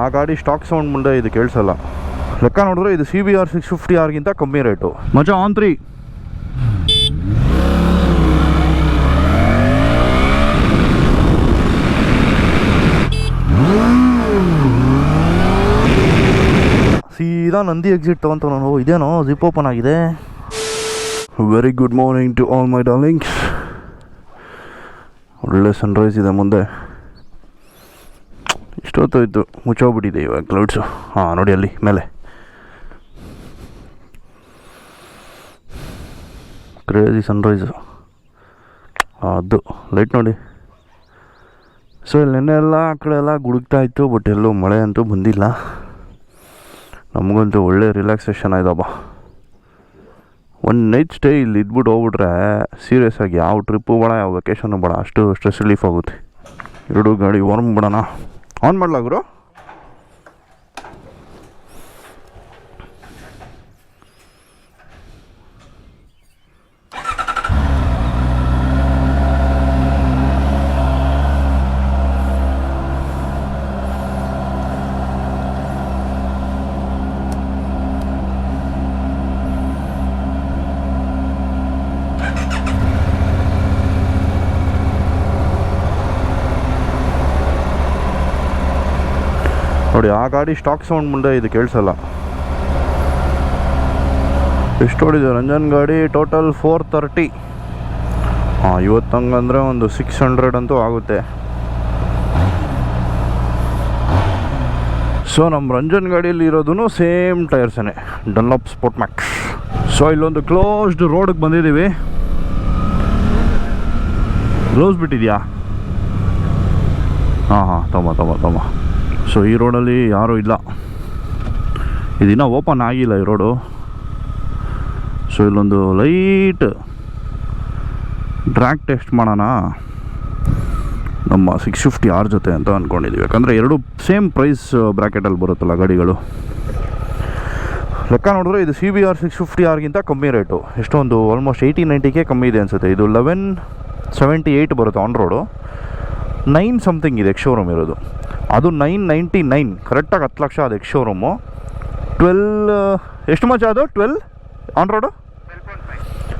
ಆ ಗಾಡಿ stock sound ಮುಂದೆ ಇದು ಕೇಳಿಸಲ್ಲ. ಲೆಕ್ಕ ನೋಡಿದ್ರೆ ಇದು C B R six fifty ಆರ್ಗಿಂತ ಕಮ್ಮಿ ರೇಟು ಮಜಾ ಆನ್ ತ್ರೀ ಸೀದಾ ನಂದಿ ಎಕ್ಸಿಟ್ ತಗೊಂತ ನಾನು ಇದೇನೋ ಜಿಪ್ ಓಪನ್ ಆಗಿದೆ. Very good morning to all my darlings ಒಳ್ಳೆ ಸನ್ರೈಸ್ ಇದೆ ಮುಂದೆ. ಇಷ್ಟೊತ್ತಾಯಿತು ಮುಚ್ಚೋಗ್ಬಿಟ್ಟಿದೆ ಇವಾಗ ಕ್ಲೌಡ್ಸು ಹಾಂ, ನೋಡಿ ಅಲ್ಲಿ, ಮೇಲೆ. ಕ್ರೇಜಿ ಸನ್ರೈಸು ಅದು. ಲೈಟ್ ನೋಡಿ. ಸೊ ಇಲ್ಲಿ ನೆನ್ನೆ ಎಲ್ಲ ಆ ಕಡೆ ಎಲ್ಲ ಗುಡುಗ್ತಾ ಇತ್ತು ಬಟ್ ಎಲ್ಲೂ ಮಳೆ ಅಂತೂ ಬಂದಿಲ್ಲ. ನಮಗಂತೂ ಒಳ್ಳೆ ರಿಲ್ಯಾಕ್ಸೇಷನ್ ಆಯ್ದಪ್ಪ ಒನ್ ನೈಟ್ ಸ್ಟೇ ಇಲ್ಲಿ ಇದ್ಬಿಟ್ಟು ಹೋಗ್ಬಿಟ್ರೆ ಸೀರಿಯಸ್ ಆಗಿ ಯಾವ ಟ್ರಿಪ್ಪು ಬೇಡ, ಯಾವ ವೆಕೇಷನ್ನು ಬೇಡ, ಅಷ್ಟು ಸ್ಟ್ರೆಸ್ ರಿಲೀಫ್ ಆಗುತ್ತೆ. ಎರಡು ಗಾಡಿ ವಾರ್ಮ್ ಬಿಡೋಣ. ಆನ್ ಮಾಡ್ಲಾ ಗುರು? ನೋಡಿ, ಆ ಗಾಡಿ ಸ್ಟಾಕ್ ಸೌಂಡ್ ಮುಂದೆ ಇದು ಕೇಳಿಸಲ್ಲ. ಎಷ್ಟು ಹೊಡಿದೆ ರಂಜನ್ ಗಾಡಿ ಟೋಟಲ್ ಫೋರ್ ತರ್ಟಿ ಹಾಂ ಇವತ್ತು ಹಂಗಂದ್ರೆ ಒಂದು ಸಿಕ್ಸ್ ಹಂಡ್ರೆಡ್ ಅಂತೂ ಆಗುತ್ತೆ. ಸೊ ನಮ್ಮ ರಂಜನ್ ಗಾಡಿಯಲ್ಲಿ ಇರೋದು ಸೇಮ್ ಟೈರ್ಸೇ ಡನ್ಲಾಪ್ ಸ್ಪೋರ್ಟ್ ಮ್ಯಾಕ್ಸ್ ಸೊ ಇಲ್ಲೊಂದು ಕ್ಲೋಸ್ಡ್ ರೋಡ್ಗೆ ಬಂದಿದ್ದೀವಿ. ಕ್ಲೋಸ್ ಬಿಟ್ಟಿದ್ಯಾ? ಹಾಂ ಹಾಂ ತಮ್ಮ ತಮ್ಮ ತಮ್ಮ ಸೊ ಈ ರೋಡಲ್ಲಿ ಯಾರೂ ಇಲ್ಲ. ಇದಿನ್ನೂ ಓಪನ್ ಆಗಿಲ್ಲ ಈ ರೋಡು ಸೊ ಇಲ್ಲೊಂದು ಲೈಟ್ ಡ್ರ್ಯಾಕ್ ಟೆಸ್ಟ್ ಮಾಡೋಣ. ನಮ್ಮ ಸಿಕ್ಸ್ ಫಿಫ್ಟಿ ಆರ್ ಜೊತೆ ಅಂತ ಅಂದ್ಕೊಂಡಿದ್ದೀವಿ ಯಾಕಂದರೆ ಎರಡು ಸೇಮ್ ಪ್ರೈಸ್ ಬ್ರ್ಯಾಕೆಟಲ್ಲಿ ಬರುತ್ತಲ್ಲ ಗಾಡಿಗಳು. ಲೆಕ್ಕ ನೋಡಿದ್ರೆ ಇದು C B R six fifty ಆರ್ಗಿಂತ ಕಮ್ಮಿ ರೇಟು ಎಷ್ಟೊಂದು ಆಲ್ಮೋಸ್ಟ್ ಏಯ್ಟಿ ನೈಂಟಿಗೆ ಕಮ್ಮಿ ಇದೆ ಅನಿಸುತ್ತೆ. ಇದು ಲೆವೆನ್ ಸೆವೆಂಟಿ ಏಯ್ಟ್ ಬರುತ್ತೆ ಆನ್ ರೋಡು ನೈನ್ ಸಮಥಿಂಗ್ ಇದೆ ಶೋರೂಮ್ ಇರೋದು. ಅದು ನೈನ್ ನೈಂಟಿ ನೈನ್ ಕರೆಕ್ಟಾಗಿ ಹತ್ತು ಲಕ್ಷ ಅದು ಎಕ್ಸ್ ಶೋರೂಮು ಟ್ವೆಲ್ ಎಷ್ಟು ಮಚ ಅದು? ಟ್ವೆಲ್ ಆನ್ ರೋಡು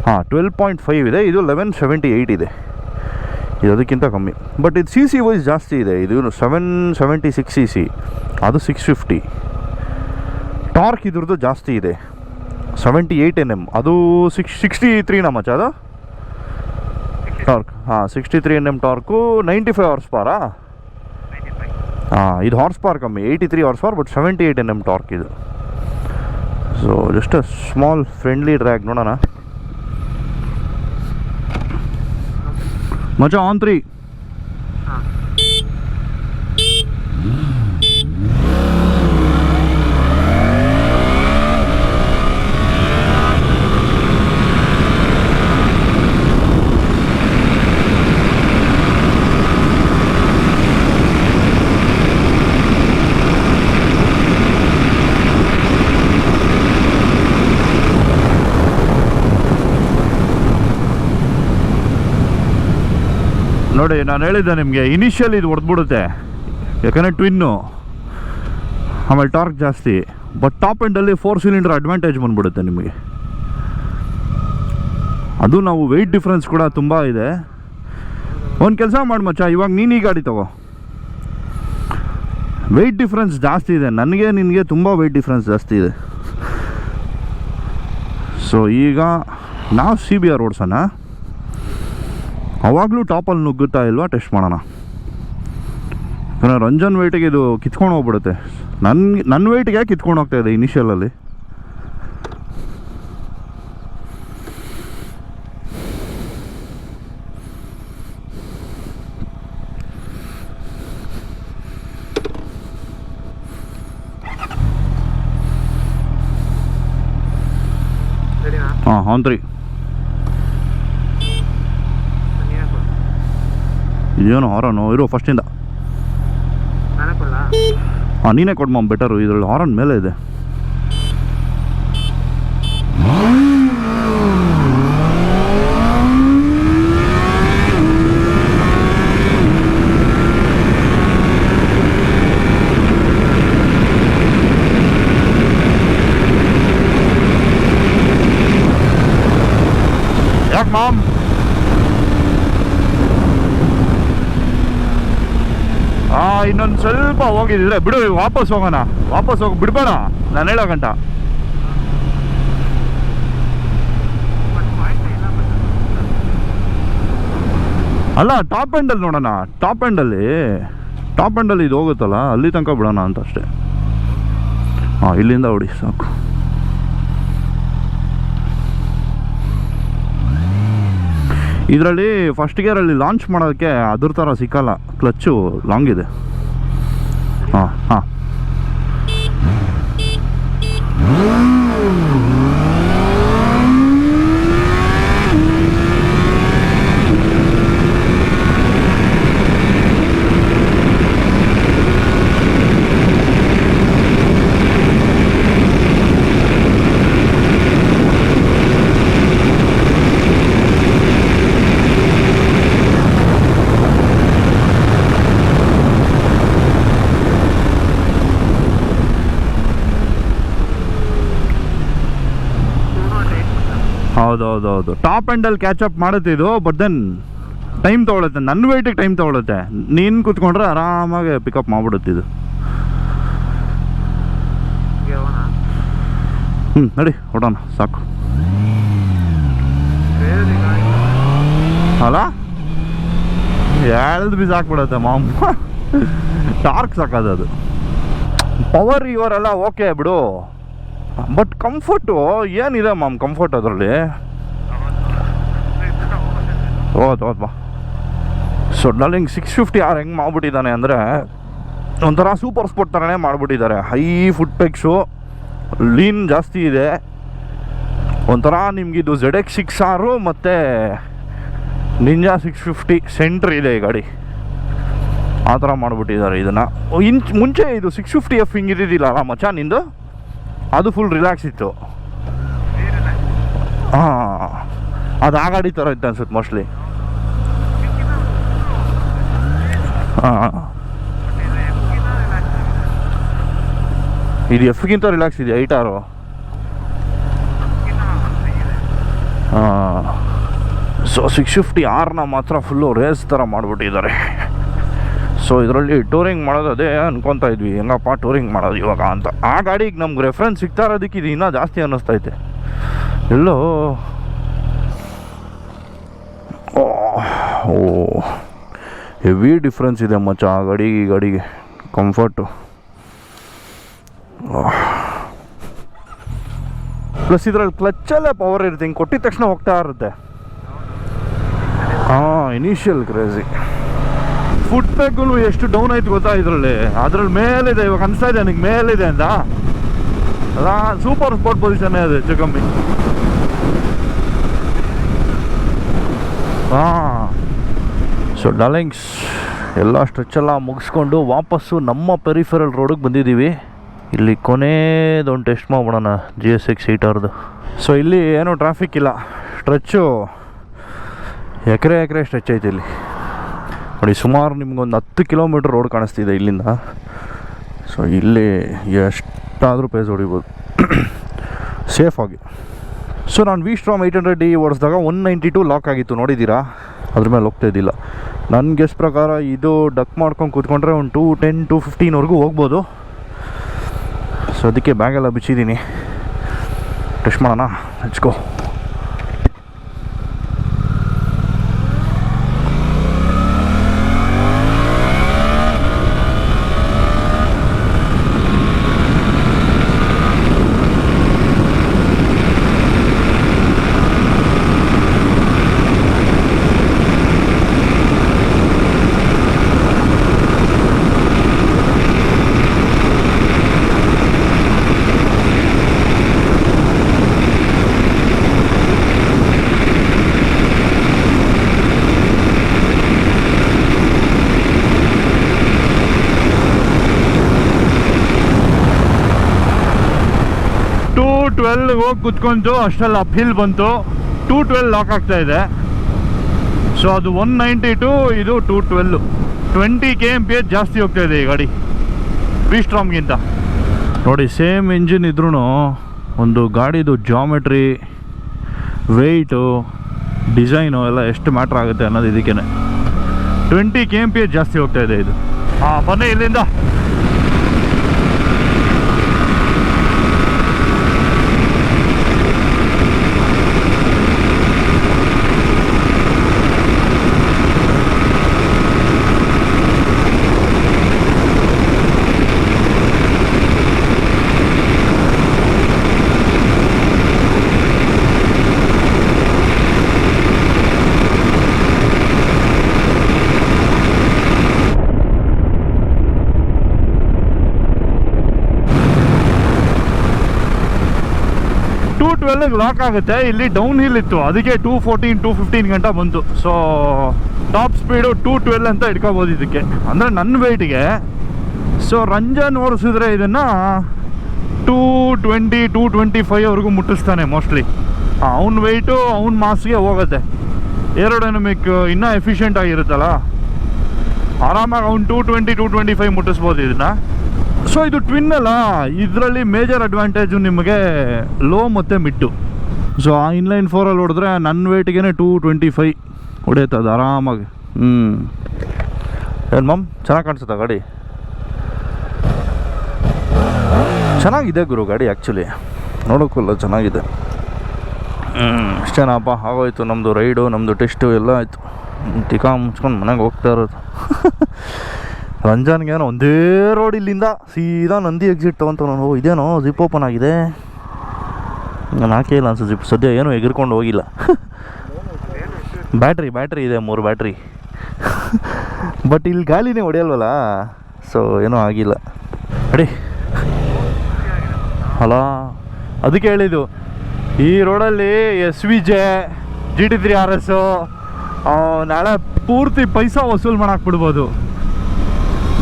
ಹಾಂ ಟ್ವೆಲ್ ಪಾಯಿಂಟ್ ಫೈವ್ ಇದೆ. ಇದು ಲೆವೆನ್ ಸೆವೆಂಟಿ ಏಯ್ಟ್ ಇದೆ. ಇದು ಅದಕ್ಕಿಂತ ಕಮ್ಮಿ. ಬಟ್ ಇದು ಸಿ ಸಿ ವೈಸ್ ಜಾಸ್ತಿ ಇದೆ. ಇದು seven seventy six C C ಅದು ಸಿಕ್ಸ್ ಫಿಫ್ಟಿ ಟಾರ್ಕ್ ಇದ್ರದ್ದು ಜಾಸ್ತಿ ಇದೆ. ಸೆವೆಂಟಿ ಏಯ್ಟ್ ಎನ್ ಎಂ ಅದು ಸಿಕ್ಸ್ ಸಿಕ್ಸ್ಟಿ ತ್ರೀನ ಮಚ ಅದು? ಟಾರ್ಕ್ ಹಾಂ sixty three N M torque ninety five ours ಪಾರಾ ಇದು ಹಾರ್ಸ್ ಪವರ್ ಕಮ್ಮಿ eighty three horse power but seventy eight N M torque ಇದು so just small friendly drag ನೋಡೋಣ. ಮಜಾ on three ನೋಡಿ, ನಾನು ಹೇಳಿದ್ದೆ ನಿಮಗೆ ಇನಿಷಿಯಲ್ ಇದು ಹೊಡೆದ್ಬಿಡುತ್ತೆ ಯಾಕಂದರೆ ಟ್ವಿನ್ನು ಆಮೇಲೆ ಟಾರ್ಕ್ ಜಾಸ್ತಿ. ಬಟ್ ಟಾಪ್ ಎಂಡಲ್ಲಿ ಫೋರ್ ಸಿಲಿಂಡರ್ ಅಡ್ವಾಂಟೇಜ್ ಬಂದುಬಿಡುತ್ತೆ ನಿಮಗೆ. ಅದು ನಾವು ವೆಯ್ಟ್ ಡಿಫ್ರೆನ್ಸ್ ಕೂಡ ತುಂಬ ಇದೆ. ಒಂದು ಕೆಲಸ ಮಾಡಿ ಮಚ್ಚ, ಇವಾಗ ನೀನು ಈ ಗಾಡಿ ತಗೋ. ವೆಯ್ಟ್ ಡಿಫ್ರೆನ್ಸ್ ಜಾಸ್ತಿ ಇದೆ. ನನಗೆ, ನಿನಗೆ ತುಂಬ ವೆಯ್ಟ್ ಡಿಫ್ರೆನ್ಸ್ ಜಾಸ್ತಿ ಇದೆ. ಸೊ ಈಗ, ನಾವು ಸಿ ಬಿ ಆರ್ ಓಡಿಸೋಣ. ಅವಾಗಲೂ ಟಾಪಲ್ಲಿ ನುಗ್ಗುತ್ತಾ ಇಲ್ವಾ? ಟೆಸ್ಟ್ ಮಾಡೋಣ. ಯಾಕಂದರೆ ರಂಜನ್ ವೆಯ್ಟಿಗೆ ಇದು ಕಿತ್ಕೊಂಡು ಹೋಗ್ಬಿಡುತ್ತೆ. ನನ್ನ ನನ್ನ ವೆಯ್ಟಿಗೆ ಕಿತ್ಕೊಂಡು ಹೋಗ್ತಾ ಇದೆ ಇನಿಷಿಯಲಲ್ಲಿ ಹಾಂ ಹಾಂ ಆನ್ ತ್ರೀ ಏನು ಹಾರನು? ಇರೋ ಫಸ್ಟಿಂದ ಹಾಂ ನೀನೇ ಕೊಡ್ಮ ಬೆಟರ್ ಇದರಲ್ಲಿ ಹಾರನ್ ಮೇಲೆ ಇದೆ. Mom. ಸ್ವಲ್ಪ ಹೋಗಿದ್ರೆ ಬಿಡು, ವಾಪಸ್ ಹೋಗೋಣ. ವಾಪಸ್ ಹೋಗಿ, ಬಿಡ್ಬೇಡ. ನಾನು ಹೇಳೋ ಗಂಟ. ಅಲ್ಲ ಟಾಪ್ ಎಂಡಲ್ಲಿ ನೋಡೋಣ. ಟಾಪ್ ಎಂಡಲ್ಲಿ ಟಾಪ್ ಎಂಡಲ್ಲಿ ಇದು ಹೋಗುತ್ತಲ್ಲ, ಅಲ್ಲಿ ತನಕ ಬಿಡೋಣ ಅಂತ ಅಷ್ಟೇ. ಹಾಂ, ಇಲ್ಲಿಂದ ಹೊಡಿ, ಸಾಕು. ಇದರಲ್ಲಿ ಫಸ್ಟ್ ಗೇರಲ್ಲಿ ಲಾಂಚ್ ಮಾಡೋದಕ್ಕೆ ಅದ್ರ ಥರ ಸಿಕ್ಕಲ್ಲ. ಕ್ಲಚ್ಚು ಲಾಂಗ್ ಇದೆ. ಹಾಂ ಹಾಂ ಟೂ ನಾಟ್ ಏಟ್ ಹೌದು ಹೌದು. ಹೌದು ಟಾಪ್ ಎಂಡಲ್ಲಿ ಕ್ಯಾಚ್ ಅಪ್ ಮಾಡುತ್ತೆ ಇದು ಬಟ್ ದೆನ್ ಟೈಮ್ ತೊಗೊಳುತ್ತೆ. ನನ್ನ ವೆಯ್ಟಿಗೆ ಟೈಮ್ ತೊಗೊಳುತ್ತೆ. ನೀನು ಕೂತ್ಕೊಂಡ್ರೆ ಆರಾಮಾಗಿ ಪಿಕಪ್ ಮಾಡ್ಬಿಡುತ್ತೆ ಇದು. ಹ್ಞೂ ನಡಿ ಹೊಡೋಣ ಸಾಕು. ಅಲ್ಲ ಎಳ್ದು ಬೀಸ್ ಹಾಕ್ಬಿಡುತ್ತೆ ಮಾಮ್. ಟಾರ್ಕ್ ಸಾಕದು ಅದು ಪವರ್ ಇವರೆಲ್ಲ ಓಕೆ ಬಿಡು. ಬಟ್ ಕಂಫರ್ಟು ಏನಿದೆ ಮಾಮ್ ಕಂಫರ್ಟ್ ಅದರಲ್ಲಿ? ಹೌದು ಓದ್ ಬಾ. So darling six fifty R ಹೆಂಗೆ ಮಾಡಿಬಿಟ್ಟಿದ್ದಾನೆ ಅಂದರೆ ಒಂಥರ ಸೂಪರ್ ಸ್ಪೋರ್ಟ್ ಥರನೇ ಮಾಡಿಬಿಟ್ಟಿದ್ದಾರೆ. ಹೈ ಫುಟ್ ಪೆಕ್ಸು ಲೀನ್ ಜಾಸ್ತಿ ಇದೆ. ಒಂಥರ ನಿಮಗಿದು ಜೆಡ್ ಎಕ್ಸ್ ಸಿಕ್ಸ್ ಆರು ಮತ್ತು ನಿಂಜಾ ಸಿಕ್ಸ್ ಫಿಫ್ಟಿ ಸೆಂಟ್ರ್ ಇದೆ ಈ ಗಾಡಿ. ಆ ಥರ ಮಾಡಿಬಿಟ್ಟಿದ್ದಾರೆ ಇದನ್ನು. ಇಂಚ್ ಮುಂಚೆ ಇದು ಸಿಕ್ಸ್ ಫಿಫ್ಟಿ ಎಫ್ ಹಿಂಗೆ ಇದ್ದಿದ್ದಿಲ್ಲ ಮಚ ನಿಂದು? ಅದು ಫುಲ್ ರಿಲ್ಯಾಕ್ಸ್ ಇತ್ತು. ಹಾಂ, ಅದು ಆ ಗಾಡಿ ಥರ ಇತ್ತು ಅನ್ಸುತ್ತೆ ಮೋಸ್ಟ್ಲಿ ಹಾಂ. ಇದು ಎಫ್ಗಿಂತ ರಿಲ್ಯಾಕ್ಸ್ ಇದೆ ಐಟ್ ಆರು ಹಾಂ. ಸೊ ಸಿಕ್ಸ್ ಫಿಫ್ಟಿ ಆರ್ನ ಮಾತ್ರ ಫುಲ್ಲು ರೇಸ್ ಥರ ಮಾಡಿಬಿಟ್ಟಿದ್ದಾರೆ. ಸೊ ಇದರಲ್ಲಿ ಟೂರಿಂಗ್ ಮಾಡೋದು ಅದೇ ಅನ್ಕೊತಾ ಇದ್ವಿ. ಹೆಂಗಪ್ಪ ಟೂರಿಂಗ್ ಮಾಡೋದು ಇವಾಗ ಅಂತ. ಆ ಗಾಡಿಗೆ ನಮ್ಗೆ ರೆಫರೆನ್ಸ್ ಸಿಗ್ತಾ ಇರೋದಕ್ಕೆ ಇದು ಇನ್ನೂ ಜಾಸ್ತಿ ಅನ್ನಿಸ್ತೈತೆ ಎಲ್ಲೋ. ಓ. ಹೆವಿ ಡಿಫ್ರೆನ್ಸ್ ಇದೆ ಮಚ್ಚ, ಆ ಗಾಡಿಗೆ, ಈ ಗಾಡಿಗೆ. ಕಂಫರ್ಟು ಪ್ಲಸ್ ಇದ್ರಲ್ಲಿ ಕ್ಲಚ್ಚಲ್ಲೇ ಪವರ್ ಇರುತ್ತೆ, ಹಿಂಗೆ ಕೊಟ್ಟಿದ ತಕ್ಷಣ ಹೋಗ್ತಾ ಇರುತ್ತೆ. ಹಾಂ ಇನಿಷಿಯಲ್ ಕ್ರೇಜಿ ಫುಟ್ ಪ್ಯಾಕ್ಗಳು ಎಷ್ಟು ಡೌನ್ ಆಯ್ತು ಗೊತ್ತಾ ಇದರಲ್ಲಿ? ಅದ್ರಲ್ಲಿ ಮೇಲಿದೆ, ಇವಾಗ ಅನಿಸ್ತಾ ಇದೆ ನನಗೆ ಮೇಲಿದೆ ಅಂತ. ಸೂಪರ್ ಸ್ಪಾಟ್ ಪೊಸಿಷನ್ನೇ ಅದು ಹೆಚ್ಚು ಕಮ್ಮಿ ಹಾಂ ಸೊ ಡಾಲಿಂಗ್ಸ್ ಎಲ್ಲ ಸ್ಟ್ರೆಚ್ಚೆಲ್ಲ ಮುಗಿಸ್ಕೊಂಡು ವಾಪಸ್ಸು ನಮ್ಮ ಪೆರಿಫೆರಲ್ ರೋಡಿಗೆ ಬಂದಿದ್ದೀವಿ. ಇಲ್ಲಿ ಕೊನೆದೊಂದು ಟೆಸ್ಟ್ ಮಾಡ್ಬಿಡೋಣ ಜಿ ಎಸ್ ಎಕ್ಸ್ ಏಯ್ಟರ್ದು ಸೊ ಇಲ್ಲಿ ಏನೂ ಟ್ರಾಫಿಕ್ ಇಲ್ಲ. ಸ್ಟ್ರೆಚ್ಚು ಎಕರೆ ಎಕರೆ ಸ್ಟ್ರೆಚ್ ಐತೆ ಇಲ್ಲಿ. ನೋಡಿ ಸುಮಾರು ನಿಮ್ಗೊಂದು ಹತ್ತು ಕಿಲೋಮೀಟ್ರ್ ರೋಡ್ ಕಾಣಿಸ್ತಿದೆ ಇಲ್ಲಿಂದ. ಸೊ ಇಲ್ಲಿ ಎಷ್ಟಾದರೂ ಪೇಸ್ ಹೊಡಿಬೋದು. ಸೇಫಾಗಿ ಸೊ ನಾನು V Strom eight hundred D ಓಡಿಸಿದಾಗ one ninety two lock ಆಗಿತ್ತು, ನೋಡಿದ್ದೀರಾ? ಅದ್ರ ಮೇಲೆ ಹೋಗ್ತಾ ಇದ್ದಿಲ್ಲ. ನನ್ನ ಪ್ರಕಾರ ಇದು ಡಕ್ ಮಾಡ್ಕೊಂಡು ಕೂತ್ಕೊಂಡ್ರೆ ಒಂದು ಟೂ ಟೆನ್ ಟು ಫಿಫ್ಟೀನ್ವರೆಗೂ ಹೋಗ್ಬೋದು. ಸೊ ಅದಕ್ಕೆ ಬ್ಯಾಗೆಲ್ಲ ಬಿಚ್ಚಿದ್ದೀನಿ. ಟೆಸ್ಟ್ ಮಾಡೋಣ. ಹೆಚ್ಕೋ ಟೂ ಟ್ವೆಲ್ ಹೋಗಿ ಕುತ್ಕೊಂತು ಅಷ್ಟೆಲ್ಲ ಅಪ್ಹಿಲ್ ಬಂತು. ಟೂ ಟ್ವೆಲ್ ಲಾಕ್ ಆಗ್ತಾ ಇದೆ. ಸೊ ಅದು ಒನ್ ನೈಂಟಿ ಟು ಇದು two twelve twenty K M P H ಜಾಸ್ತಿ ಹೋಗ್ತಾ ಇದೆ ಈ ಗಾಡಿ. ಬಿ ಸ್ಟ್ರಾಮ್ಗಿಂತ ನೋಡಿ ಸೇಮ್ ಇಂಜಿನ್ ಇದ್ರೂ ಒಂದು ಗಾಡಿದು ಜಾಮೆಟ್ರಿ ವೆಯ್ಟು ಡಿಸೈನು ಎಲ್ಲ ಎಷ್ಟು ಮ್ಯಾಟ್ರ್ ಆಗುತ್ತೆ ಅನ್ನೋದು ಇದಕ್ಕೇ twenty K M P H ಜಾಸ್ತಿ ಹೋಗ್ತಾ ಇದೆ ಇದು. ಹಾಂ ಬನ್ನಿ ಇಲ್ಲಿಂದ. ಟೂ ಲಾಕ್ ಆಗುತ್ತೆ. ಇಲ್ಲಿ ಡೌನ್ ಹಿಲ್ ಇತ್ತು. ಅದಕ್ಕೆ ಟೂ ಫೋರ್ಟೀನ್ ಟೂ ಫಿಫ್ಟೀನ್ ಗಂಟ ಬಂತು. So top speed two twelve ಅಂತ ಇಟ್ಕೋಬೋದು ಇದಕ್ಕೆ. ಅಂದರೆ ನನ್ನ ವೆಯ್ಟಿಗೆ ಸೊ ರಂಜನ್ ಓಡಿಸಿದ್ರೆ ಇದನ್ನು ಟೂ ಟ್ವೆಂಟಿ ಟೂ ಟ್ವೆಂಟಿ ಫೈವ್ವರೆಗೂ ಮುಟ್ಟಿಸ್ತಾನೆ ಮೋಸ್ಟ್ಲಿ ಅವ್ನ ವೆಯ್ಟು ಅವ್ನ ಮಾಸ್ಗೆ ಹೋಗುತ್ತೆ. ಏರೋಡೈನಮಿಕ್ ಇನ್ನೂ ಎಫಿಷಿಯೆಂಟ್ ಆಗಿರುತ್ತಲ್ಲ. ಆರಾಮಾಗಿ ಅವ್ನು two twenty two twenty five ಮುಟ್ಟಿಸ್ಬೋದು ಇದನ್ನು. ಸೊ ಇದು ಟ್ವಿನ್ ಅಲ್ಲ. ಇದರಲ್ಲಿ ಮೇಜರ್ ಅಡ್ವಾಂಟೇಜು ನಿಮಗೆ ಲೋ ಮತ್ತು ಮಿಡ್ಡು ಸೊ ಆ ಇನ್ಲೈನ್ ಫೋರಲ್ಲಿ ಹೊಡೆದ್ರೆ ನನ್ನ ವೇಟಿಗೆ ಟೂ ಟ್ವೆಂಟಿ ಫೈವ್ ಹೊಡೆಯುತ್ತೆ ಅದು ಆರಾಮಾಗಿ. ಹ್ಞೂ ಏನು ಮಮ್, ಚೆನ್ನಾಗಿ ಕಾಣಿಸುತ್ತಾ ಗಾಡಿ? ಚೆನ್ನಾಗಿದೆ ಗುರು ಗಾಡಿ ಆ್ಯಕ್ಚುಲಿ ನೋಡೋಕ್ಕಲ್ಲ ಚೆನ್ನಾಗಿದೆ. ಇಷ್ಟೇನಪ್ಪ ಆಗೋಯ್ತು ನಮ್ಮದು ರೈಡು ನಮ್ಮದು ಟೆಸ್ಟು ಎಲ್ಲ ಆಯಿತು. ಟಿಕಾ ಮುಚ್ಕೊಂಡು ಮನೆಗೆ ಹೋಗ್ತಾ ಇರೋದು. ರಂಜಾನ್ಗೇನೋ ಒಂದೇ ರೋಡ್ ಇಲ್ಲಿಂದ ಸೀದಾ ನಂದಿ ಎಕ್ಸಿಟ್ ತೊಗೊಂತ ನಾನು ಇದೇನೋ ಜಿಪ್ ಓಪನ್ ಆಗಿದೆ. ನಾನು ಹಾಕೇ ಇಲ್ಲ ಅನ್ಸು ಜಿಪ್ ಸದ್ಯ ಏನೂ ಎಗರ್ಕೊಂಡು ಹೋಗಿಲ್ಲ. ಬ್ಯಾಟ್ರಿ ಬ್ಯಾಟ್ರಿ ಇದೆ ಮೂರು ಬ್ಯಾಟ್ರಿ ಬಟ್ ಇಲ್ಲಿ ಗಾಳಿನೇ ಹೊಡೆಯಲ್ವಲ್ಲ? ಸೊ ಏನೂ ಆಗಿಲ್ಲ. ಅಡಿ ಅಲ್ಲ ಅದಕ್ಕೆ ಹೇಳಿದ್ದು, ಈ ರೋಡಲ್ಲಿ S V J G D three R S ನಾಳೆ ಪೂರ್ತಿ ಪೈಸಾ ವಸೂಲ್ ಮಾಡಾಕ್ಬಿಡ್ಬೋದು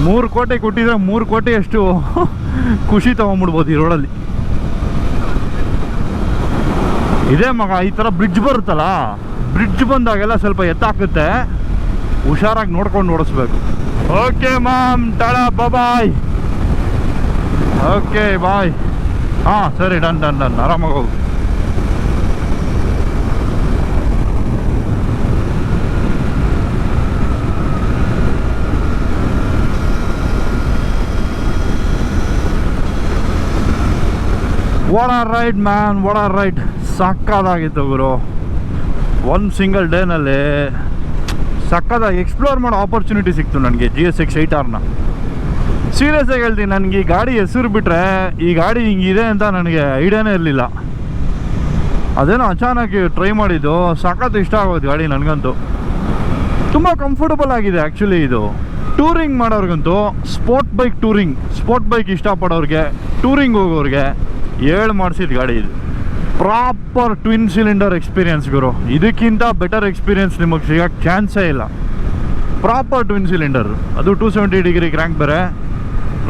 ಮೂರು ಕೋಟೆ ಕೊಟ್ಟಿದ್ರೆ ಮೂರು ಕೋಟೆ ಅಷ್ಟು ಖುಷಿ ತೊಗೊಂಬಿಡ್ಬೋದು ಈ ರೋಡಲ್ಲಿ. ಇದೇ ಮಗ, ಈ ಥರ ಬ್ರಿಡ್ಜ್ ಬರುತ್ತಲ್ಲ ಬ್ರಿಡ್ಜ್ ಬಂದಾಗೆಲ್ಲ ಸ್ವಲ್ಪ ಎತ್ತಾಕುತ್ತೆ. ಹುಷಾರಾಗಿ ನೋಡ್ಕೊಂಡು ಓಡಿಸ್ಬೇಕು. ಓಕೆ ಮ್ಯಾಮ್ ಟಳ ಬಾಯ್ ಓಕೆ ಬಾಯ್ ಹಾಂ, ಸರಿ ಡನ್ ಡನ್ ಡನ್ ಆರಾಮಾಗಿ ಹೋಗು. What a ride man what a ride ಸಕ್ಕದಾಗಿತ್ತು ಗುರು. ಒಂದು ಸಿಂಗಲ್ ಡೇನಲ್ಲಿ ಸಕ್ಕದಾಗಿ ಎಕ್ಸ್ಪ್ಲೋರ್ ಮಾಡೋ ಆಪರ್ಚುನಿಟಿ ಸಿಕ್ತು ನನಗೆ ಜಿ ಎಸ್ ಎಕ್ಸ್ ಐಟ್ ಆರ್ನ ಸೀರಿಯಸ್ ಆಗಿ ಹೇಳ್ತೀನಿ, ನನಗೆ ಈ ಗಾಡಿ ಹೆಸರು ಬಿಟ್ಟರೆ ಈ ಗಾಡಿ ಹಿಂಗಿದೆ ಅಂತ ನನಗೆ ಐಡಿಯಾನೇ ಇರಲಿಲ್ಲ. ಅದೇನೋ ಅಚಾನಕ್ ಟ್ರೈ ಮಾಡಿದ್ದು, ಸಖತ್ ಇಷ್ಟ ಆಗೋದು ಗಾಡಿ ನನಗಂತೂ. ತುಂಬ ಕಂಫರ್ಟಬಲ್ ಆಗಿದೆ ಆ್ಯಕ್ಚುಲಿ ಇದು. Touring ಮಾಡೋರ್ಗಂತೂ sport bike touring sport bike ಇಷ್ಟಪಡೋರಿಗೆ touring ಹೋಗೋರಿಗೆ ಏಳು ಮಾಡಿಸಿದ ಗಾಡಿ ಇದು. ಪ್ರಾಪರ್ ಟ್ವಿನ್ ಸಿಲಿಂಡರ್ ಎಕ್ಸ್ಪೀರಿಯನ್ಸ್ ಗುರು. ಇದಕ್ಕಿಂತ ಬೆಟರ್ ಎಕ್ಸ್ಪೀರಿಯನ್ಸ್ ನಿಮಗೆ ಸಿಗೋಕ್ಕೆ ಚಾನ್ಸೇ ಇಲ್ಲ. ಪ್ರಾಪರ್ ಟ್ವಿನ್ ಸಿಲಿಂಡರ್ ಅದು ಟೂ ಸೆವೆಂಟಿ ಡಿಗ್ರಿ ಕ್ರ್ಯಾಂಕ್ ಬೇರೆ.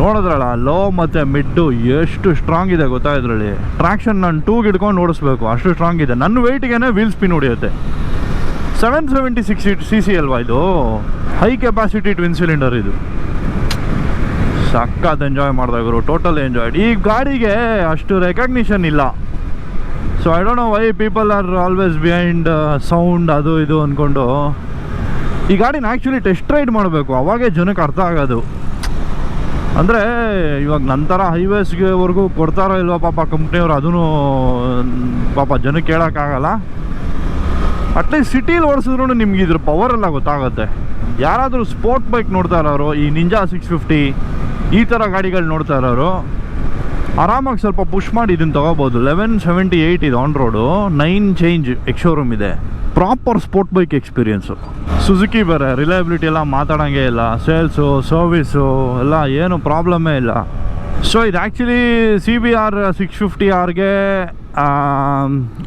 ನೋಡಿದ್ರಲ್ಲ ಲೋ ಮತ್ತು ಮಿಡ್ಡು ಎಷ್ಟು ಸ್ಟ್ರಾಂಗ್ ಇದೆ ಗೊತ್ತಾ ಇದರಲ್ಲಿ. ಟ್ರಾಕ್ಷನ್ ನಾನು ಟೂಗೆ ಹಿಡ್ಕೊಂಡು ಓಡಿಸ್ಬೇಕು, ಅಷ್ಟು ಸ್ಟ್ರಾಂಗ್ ಇದೆ. ನನ್ನ ವೆಯ್ಟ್ಗೆ wheel spin ಹೊಡಿಯುತ್ತೆ. Seven seventy six C C ಅಲ್ವಾ ಇದು. ಹೈ ಕೆಪಾಸಿಟಿ ಟ್ವಿನ್ ಸಿಲಿಂಡರ್ ಇದು. ಸಖತ್ ಎಂಜಾಯ್ ಮಾಡಿದಾಗರು ಟೋಟಲ್ ಎಂಜಾಯ್ಡ್ ಈ ಗಾಡಿಗೆ ಅಷ್ಟು ರೆಕಗ್ನಿಷನ್ ಇಲ್ಲ. So I don't know why people are always behind sound ಅದು ಇದು ಅಂದ್ಕೊಂಡು ಈ ಗಾಡಿನ ಆ್ಯಕ್ಚುಲಿ ಟೆಸ್ಟ್ ರೈಡ್ ಮಾಡಬೇಕು, ಅವಾಗೇ ಜನಕ್ಕೆ ಅರ್ಥ ಆಗೋದು. ಅಂದರೆ, ಇವಾಗ ನಂತರ ಹೈವೇಸ್ಗೆವರೆಗೂ ಕೊಡ್ತಾರೋ ಇಲ್ವೋ ಪಾಪ ಕಂಪ್ನಿಯವರು ಅದೂ ಪಾಪ ಜನಕ್ಕೆ ಕೇಳೋಕ್ಕಾಗಲ್ಲ. ಅಟ್ಲೀಸ್ಟ್ ಸಿಟೀಲಿ ಓಡಿಸಿದ್ರು ನಿಮ್ಗೆ ಇದ್ರ ಪವರ್ ಎಲ್ಲ ಗೊತ್ತಾಗುತ್ತೆ. ಯಾರಾದರೂ ಸ್ಪೋರ್ಟ್ ಬೈಕ್ ನೋಡ್ತಾ ಈ ನಿಂಜಾ ಸಿಕ್ಸ್ ಫಿಫ್ಟಿ ಈ ಥರ ಗಾಡಿಗಳು ನೋಡ್ತಾ ಇರೋರು, ಆರಾಮಾಗಿ ಸ್ವಲ್ಪ ಪುಷ್ ಮಾಡಿ ಇದನ್ನು ತೊಗೋಬೋದು. ಲೆವೆನ್ ಸೆವೆಂಟಿ ಏಯ್ಟ್ ಇದು on road nine change ex showroom ಇದೆ. Proper sport bike experience Suzuki ಬೇರೆ ರಿಲಯಬಿಲಿಟಿ ಎಲ್ಲ ಮಾತಾಡೋಂಗೇ ಇಲ್ಲ. ಸೇಲ್ಸು ಸರ್ವಿಸು ಎಲ್ಲ ಏನು ಪ್ರಾಬ್ಲಮ್ಮೇ ಇಲ್ಲ. ಸೊ ಇದು actually C B R six fifty ಆರ್ಗೆ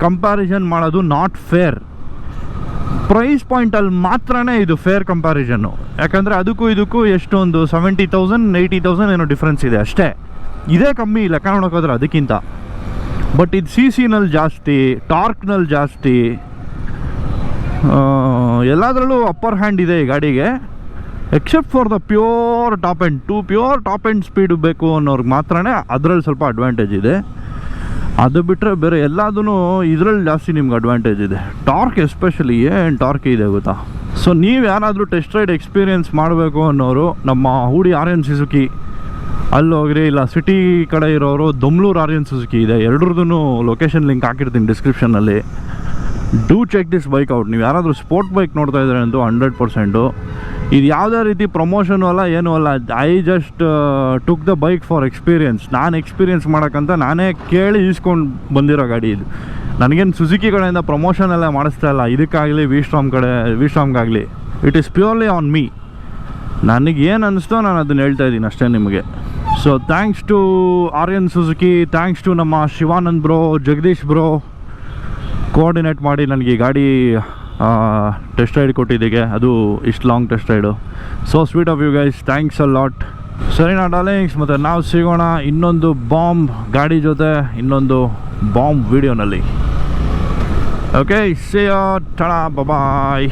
comparison ಮಾಡೋದು ನಾಟ್ ಫೇರ್ ಪ್ರೈಸ್ ಪಾಯಿಂಟಲ್ಲಿ ಮಾತ್ರನೇ ಇದು ಫೇರ್ ಕಂಪ್ಯಾರಿಸನ್ನು ಯಾಕಂದರೆ ಅದಕ್ಕೂ ಇದಕ್ಕೂ ಎಷ್ಟೊಂದು ಸೆವೆಂಟಿ ತೌಸಂಡ್ ಏಯ್ಟಿ ತೌಸಂಡ್ ಏನೋ ಡಿಫ್ರೆನ್ಸ್ ಇದೆ ಅಷ್ಟೇ. ಇದೇ ಕಮ್ಮಿ ಲೆಕ್ಕ ನೋಡೋಕ್ಕೋದ್ರೆ ಅದಕ್ಕಿಂತ. ಬಟ್ ಇದು ಸಿ ಸಿನಲ್ಲಿ ಜಾಸ್ತಿ ಟಾರ್ಕ್ನಲ್ಲಿ ಜಾಸ್ತಿ ಎಲ್ಲದರಲ್ಲೂ ಅಪ್ಪರ್ ಹ್ಯಾಂಡ್ ಇದೆ ಈ ಗಾಡಿಗೆ. Except for the pure top end to pure top end speed ಬೇಕು ಅನ್ನೋರ್ಗೆ ಮಾತ್ರನೇ ಅದರಲ್ಲಿ ಸ್ವಲ್ಪ ಅಡ್ವಾಂಟೇಜ್ ಇದೆ. ಅದು ಬಿಟ್ಟರೆ ಬೇರೆ ಎಲ್ಲದೂ ಇದರಲ್ಲಿ ಜಾಸ್ತಿ ನಿಮ್ಗೆ ಅಡ್ವಾಂಟೇಜ್ ಇದೆ. ಟಾರ್ಕ್ ಎಸ್ಪೆಷಲಿ ಏನು ಟಾರ್ಕ್ ಇದೆ ಗೊತ್ತಾ? ಸೊ ನೀವು ಯಾರಾದರೂ ಟೆಸ್ಟ್ ರೈಡ್ ಎಕ್ಸ್ಪೀರಿಯೆನ್ಸ್ ಮಾಡಬೇಕು ಅನ್ನೋರು, ನಮ್ಮ ಹೂಡಿ ಆರ್ ಎನ್ ಸುಜುಕಿ ಅಲ್ಲಿ ಹೋಗ್ರಿ, ಇಲ್ಲ ಸಿಟಿ ಕಡೆ ಇರೋರು ದೊಮ್ಲೂರು ಆರ್ ಎನ್ ಸುಜುಕಿ ಇದೆ. ಎರಡ್ರದ್ದು ಲೊಕೇಶನ್ ಲಿಂಕ್ ಹಾಕಿರ್ತೀನಿ ಡಿಸ್ಕ್ರಿಪ್ಷನಲ್ಲಿ do check this bike out ನೀವು ಯಾರಾದರೂ ಸ್ಪೋರ್ಟ್ ಬೈಕ್ ನೋಡ್ತಾ ಇದ್ದಾರೆ ಅಂತೂ ಹಂಡ್ರೆಡ್ ಪರ್ಸೆಂಟು ಇದು ಯಾವುದೇ ರೀತಿ ಪ್ರಮೋಷನು ಅಲ್ಲ, ಏನೂ ಅಲ್ಲ. I just took the bike for experience ನಾನು ಎಕ್ಸ್ಪೀರಿಯನ್ಸ್ ಮಾಡೋಕ್ಕಂತ ನಾನೇ ಕೇಳಿ ಈಸ್ಕೊಂಡು ಬಂದಿರೋ ಗಾಡಿ ಇದು. ನನಗೇನು ಸುಜುಕಿ ಕಡೆಯಿಂದ ಪ್ರಮೋಷನ್ ಎಲ್ಲ ಮಾಡಿಸ್ತಾ ಇಲ್ಲ. ಇದಕ್ಕಾಗಲಿ ವಿಶ್ರಾಮ್ ಕಡೆ ವಿಶ್ರಾಮ್ಗಾಗಲಿ it is purely on me ನನಗೆ ಏನು ಅನ್ನಿಸ್ತೋ ನಾನು ಅದನ್ನ ಹೇಳ್ತಾ ಇದ್ದೀನಿ ಅಷ್ಟೇ ನಿಮಗೆ. So thanks to Aryan Suzuki thanks to ನಮ್ಮ Shivanand bro Jagadish bro coordinate ಮಾಡಿ ನನಗೆ ಗಾಡಿ ಟೆಸ್ಟ್ ರೈಡ್ ಕೊಟ್ಟಿದ್ದಕ್ಕೆ. ಅದು ಇಷ್ಟು long test ride so sweet of you guys thanks a lot ಸರಿನಾ ಡಾಲಿಂಗ್ಸ್ ಮತ್ತು ನಾವು ಸಿಗೋಣ ಇನ್ನೊಂದು ಬಾಂಬ್ ಗಾಡಿ ಜೊತೆ, ಇನ್ನೊಂದು ಬಾಂಬ್ ವಿಡಿಯೋನಲ್ಲಿ ಓಕೆ ಸಿ ಟಣ ಬಾಯ್